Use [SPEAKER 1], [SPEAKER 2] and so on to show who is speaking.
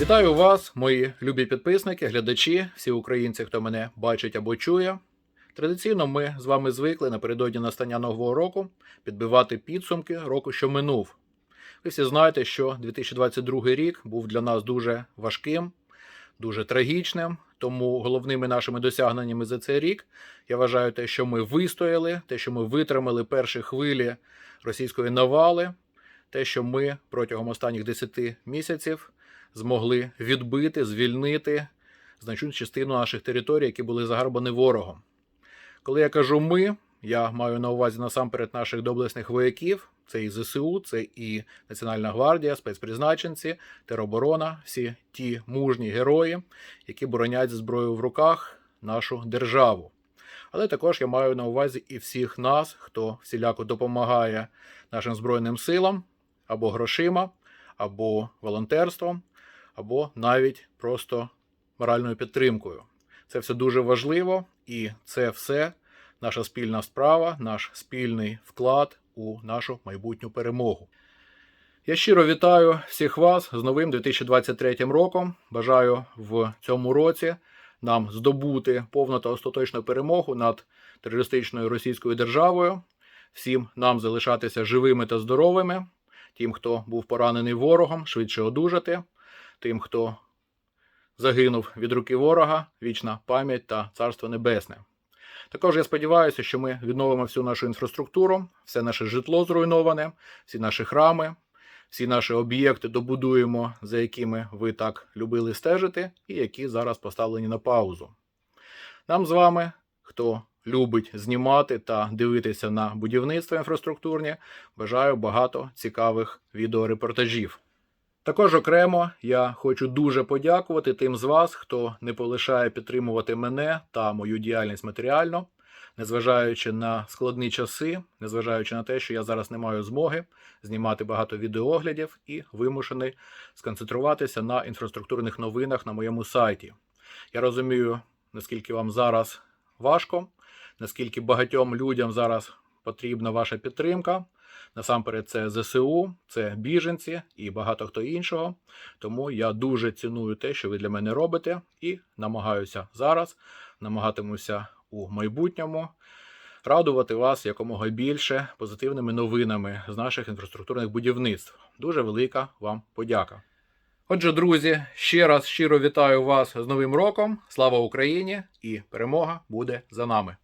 [SPEAKER 1] Вітаю вас, мої любі підписники, глядачі, всі українці, хто мене бачить або чує. Традиційно ми з вами звикли напередодні настання нового року підбивати підсумки року, що минув. Ви всі знаєте, що 2022 рік був для нас дуже важким, дуже трагічним. Тому головними нашими досягненнями за цей рік я вважаю те, що ми вистояли, те, що ми витримали перші хвилі російської навали, те, що ми протягом останніх 10 місяців змогли відбити, звільнити значну частину наших територій, які були загарбані ворогом. Коли я кажу ми, я маю на увазі насамперед наших доблесних вояків. Це і ЗСУ, це і Національна гвардія, спецпризначенці, тероборона, всі ті мужні герої, які боронять зі зброєю в руках нашу державу. Але також я маю на увазі і всіх нас, хто всіляко допомагає нашим Збройним силам або грошима, або волонтерством, або навіть просто моральною підтримкою. Це все дуже важливо, і це все наша спільна справа, наш спільний вклад у нашу майбутню перемогу. Я щиро вітаю всіх вас з новим 2023 роком. Бажаю в цьому році нам здобути повну та остаточну перемогу над терористичною російською державою. Всім нам залишатися живими та здоровими. Тим, хто був поранений ворогом, швидше одужати. Тим, хто загинув від руки ворога, вічна пам'ять та царство небесне. Також я сподіваюся, що ми відновимо всю нашу інфраструктуру, все наше житло зруйноване, всі наші храми, всі наші об'єкти добудуємо, за якими ви так любили стежити, і які зараз поставлені на паузу. Нам з вами, хто любить знімати та дивитися на будівництво інфраструктурні, бажаю багато цікавих відеорепортажів. Також окремо я хочу дуже подякувати тим з вас, хто не полишає підтримувати мене та мою діяльність матеріально, незважаючи на складні часи, незважаючи на те, що я зараз не маю змоги знімати багато відеооглядів і вимушений сконцентруватися на інфраструктурних новинах на моєму сайті. Я розумію, наскільки вам зараз важко, наскільки багатьом людям зараз потрібна ваша підтримка. Насамперед, це ЗСУ, це біженці і багато хто іншого. Тому я дуже ціную те, що ви для мене робите, і намагаюся зараз, намагатимуся у майбутньому радувати вас якомога більше позитивними новинами з наших інфраструктурних будівництв. Дуже велика вам подяка. Отже, друзі, ще раз щиро вітаю вас з Новим роком. Слава Україні! І перемога буде за нами!